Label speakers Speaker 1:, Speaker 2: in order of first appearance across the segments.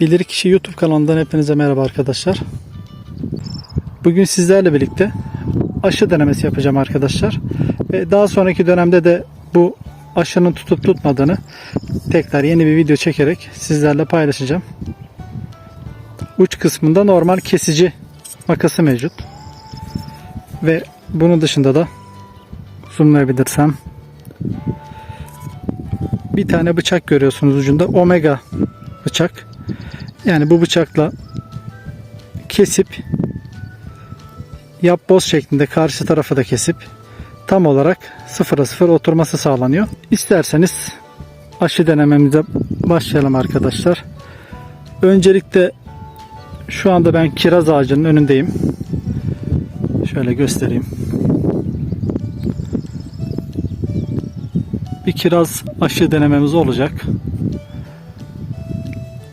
Speaker 1: Bilir Kişi YouTube kanalından hepinize merhaba arkadaşlar. Bugün sizlerle birlikte aşı denemesi yapacağım arkadaşlar. Ve daha sonraki dönemde de bu aşının tutup tutmadığını tekrar yeni bir video çekerek sizlerle paylaşacağım. Uç kısmında normal kesici makası mevcut. Ve bunun dışında da zoomlayabilirsem bir tane bıçak görüyorsunuz ucunda omega bıçak. Yani bu bıçakla kesip yap boz şeklinde karşı tarafa da kesip tam olarak sıfıra sıfır oturması sağlanıyor. İsterseniz aşı denememize başlayalım arkadaşlar. Öncelikle şu anda ben kiraz ağacının önündeyim. Şöyle göstereyim. Bir kiraz aşı denememiz olacak.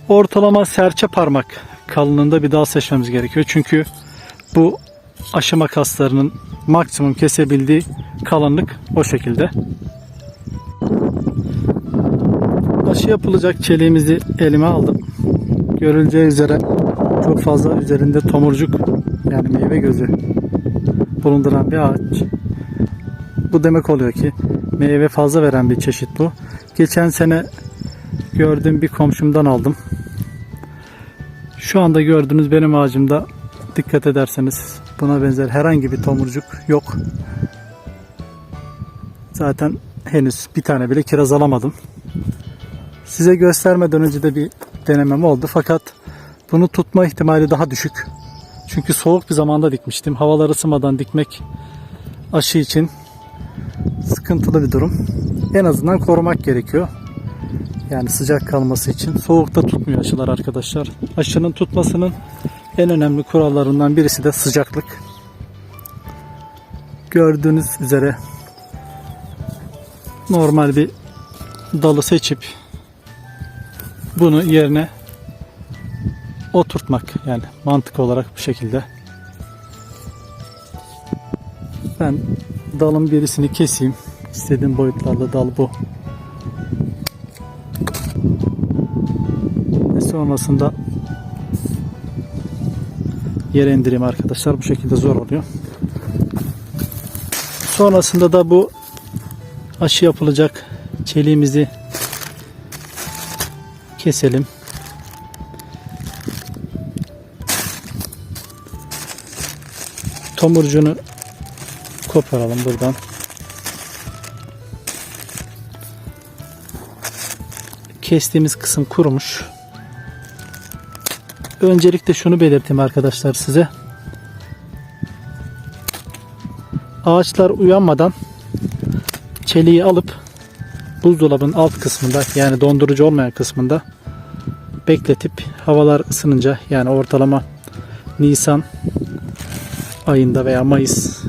Speaker 1: Ortalama serçe parmak kalınlığında bir dal seçmemiz gerekiyor. Çünkü bu aşı makaslarının maksimum kesebildiği kalınlık o şekilde. Aşı yapılacak çeliğimizi elime aldım. Görüleceği üzere çok fazla üzerinde tomurcuk yani meyve gözü bulunduran bir ağaç. Bu demek oluyor ki meyve fazla veren bir çeşit bu. Geçen sene gördüğüm bir komşumdan aldım. Şu anda gördüğünüz benim ağacımda dikkat ederseniz buna benzer herhangi bir tomurcuk yok. Zaten henüz bir tane bile kiraz alamadım. Size göstermeden önce de bir denemem oldu fakat bunu tutma ihtimali daha düşük. Çünkü soğuk bir zamanda dikmiştim. Havalar ısınmadan dikmek aşı için sıkıntılı bir durum. En azından korumak gerekiyor. Yani sıcak kalması için. Soğukta tutmuyor aşılar arkadaşlar. Aşının tutmasının en önemli kurallarından birisi de sıcaklık. Gördüğünüz üzere normal bir dalı seçip bunu yerine oturtmak yani mantık olarak bu şekilde. Ben dalın birisini keseyim. İstediğim boyutlarda dal bu. Sonrasında yere indireyim arkadaşlar. Bu şekilde zor oluyor. Sonrasında da bu aşı yapılacak çeliğimizi keselim. Tomurcunu koparalım buradan. Kestiğimiz kısım kurumuş. Öncelikle şunu belirteyim arkadaşlar size. Ağaçlar uyanmadan çeliği alıp buzdolabının alt kısmında yani dondurucu olmayan kısmında bekletip havalar ısınınca yani ortalama Nisan ayında veya Mayıs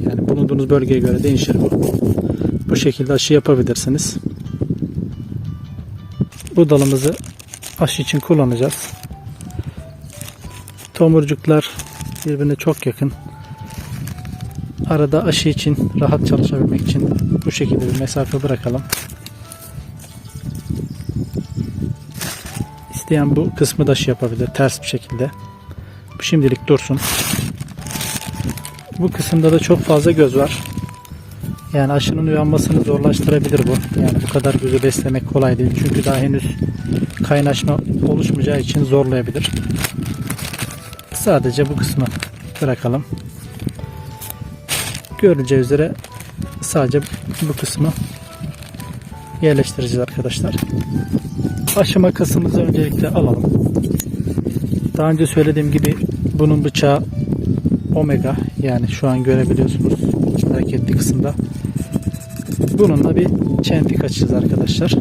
Speaker 1: yani bulunduğunuz bölgeye göre değişir bu. Bu şekilde aşı yapabilirsiniz. Bu dalımızı aşı için kullanacağız. Tomurcuklar birbirine çok yakın. Arada aşı için rahat çalışabilmek için bu şekilde bir mesafe bırakalım. İsteyen bu kısmı da aşı yapabilir ters bir şekilde. Bu şimdilik dursun. Bu kısımda da çok fazla göz var. Yani aşının uyanmasını zorlaştırabilir bu. Yani bu kadar gözü beslemek kolay değil. Çünkü daha henüz kaynaşma oluşmayacağı için zorlayabilir. Sadece bu kısmı bırakalım. Görüleceği üzere sadece bu kısmı yerleştireceğiz arkadaşlar. Aşı makasımızı öncelikle alalım. Daha önce söylediğim gibi bunun bıçağı omega yani şu an görebiliyorsunuz hareketli kısımda. Bununla bir çentik açacağız arkadaşlar.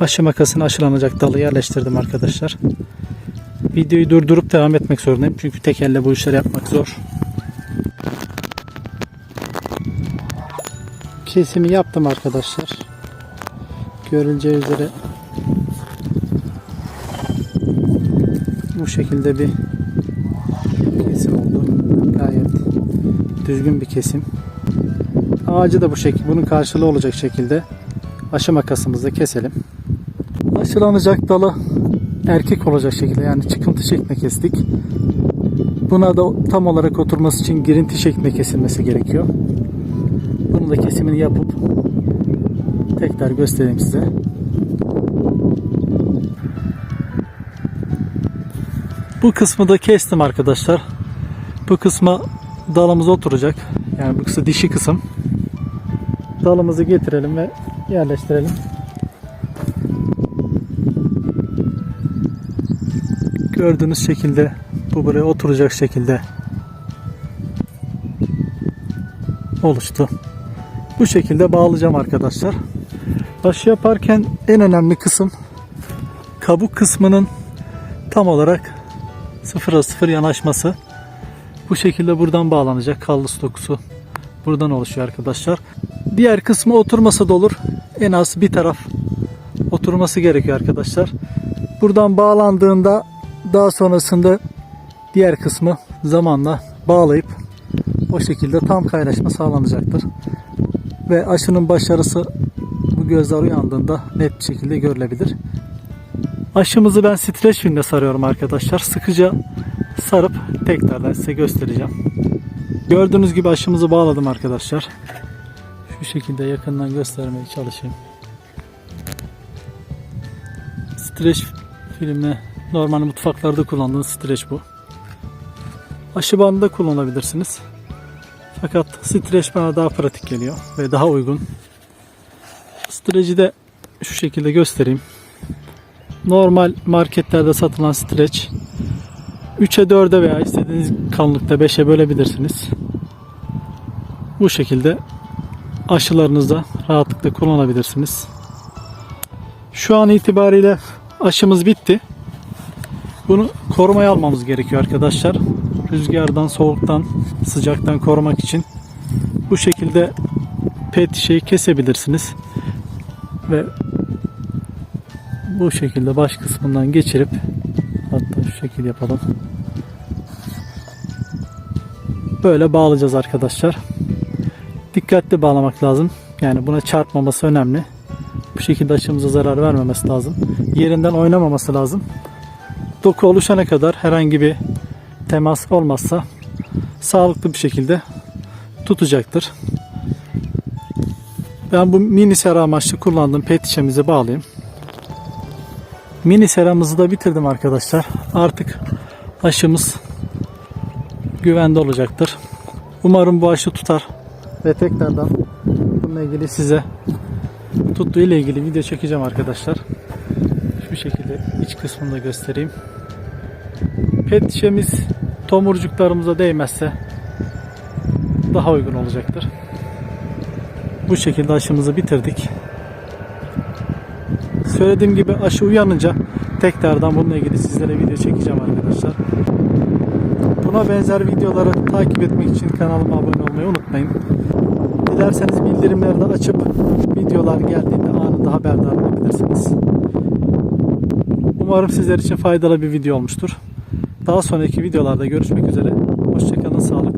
Speaker 1: Aşı makasını aşılanacak dalı yerleştirdim arkadaşlar. Videoyu durdurup devam etmek zorundayım. Çünkü tek elle bu işleri yapmak zor. Kesimi yaptım arkadaşlar. Görüleceği üzere bu şekilde bir kesim oldu. Gayet düzgün bir kesim. ağacı da bu şekilde bunun karşılığı olacak şekilde aşı makasımızla keselim. Aşılanacak dalı erkek olacak şekilde yani çıkıntı şeklinde kestik. Buna da tam olarak oturması için girinti şeklinde kesilmesi gerekiyor. Bunu da kesimini yapıp tekrar göstereyim size. Bu kısmı da kestim arkadaşlar. Bu kısma dalımız oturacak. Yani bu kısmı dişi kısım. Dalımızı getirelim ve yerleştirelim. Gördüğünüz şekilde bu buraya oturacak şekilde oluştu. Bu şekilde bağlayacağım arkadaşlar. Başı yaparken en önemli kısım kabuk kısmının tam olarak sıfıra sıfır yanaşması. Bu şekilde buradan bağlanacak kallus dokusu. Buradan oluşuyor arkadaşlar. Diğer kısmı oturmasa da olur. En az bir taraf oturması gerekiyor arkadaşlar. Buradan bağlandığında daha sonrasında diğer kısmı zamanla bağlayıp o şekilde tam kaynaşma sağlanacaktır. Ve aşının başarısı bu gözler uyandığında net bir şekilde görülebilir. Aşımızı ben streç filmle sarıyorum arkadaşlar. Sıkıca sarıp tekrardan size göstereceğim. Gördüğünüz gibi aşımızı bağladım arkadaşlar. Şu şekilde yakından göstermeye çalışayım. Streç filmle normal mutfaklarda kullandığınız streç bu. Aşı bandı da kullanabilirsiniz. Fakat streç bana daha pratik geliyor ve daha uygun. Streci de şu şekilde göstereyim. Normal marketlerde satılan streç 3'e 4'e veya istediğiniz kalınlıkta 5'e bölebilirsiniz. Bu şekilde aşılarınızda rahatlıkla kullanabilirsiniz. Şu an itibariyle aşımız bitti. Bunu korumaya almamız gerekiyor arkadaşlar. Rüzgardan, soğuktan, sıcaktan korumak için bu şekilde pet şeyi kesebilirsiniz. Ve bu şekilde baş kısmından geçirip hatta şu şekilde yapalım. Böyle bağlayacağız arkadaşlar. Dikkatli bağlamak lazım. Yani buna çarpmaması önemli. Bu şekilde aşımıza zarar vermemesi lazım. Yerinden oynamaması lazım. Doku oluşana kadar herhangi bir temas olmazsa sağlıklı bir şekilde tutacaktır. Ben bu mini sera amaçlı kullandığım pet şişemize bağlayayım. Mini seramızı da bitirdim arkadaşlar. Artık aşımız güvende olacaktır. Umarım bu aşı tutar ve tekrardan bununla ilgili size tuttuğu ile ilgili video çekeceğim arkadaşlar. Şu şekilde iç kısmını da göstereyim. Pet şişemiz tomurcuklarımıza değmezse daha uygun olacaktır. Bu şekilde aşımızı bitirdik. Söylediğim gibi aşı uyanınca tekrardan bununla ilgili sizlere video çekeceğim arkadaşlar. Buna benzer videoları takip etmek için kanalıma abone olmayı unutmayın. Dilerseniz bildirimleri de açıp videolar geldiğinde anında haberdar olabilirsiniz. Umarım sizler için faydalı bir video olmuştur. Daha sonraki videolarda görüşmek üzere. Hoşçakalın, sağlıklı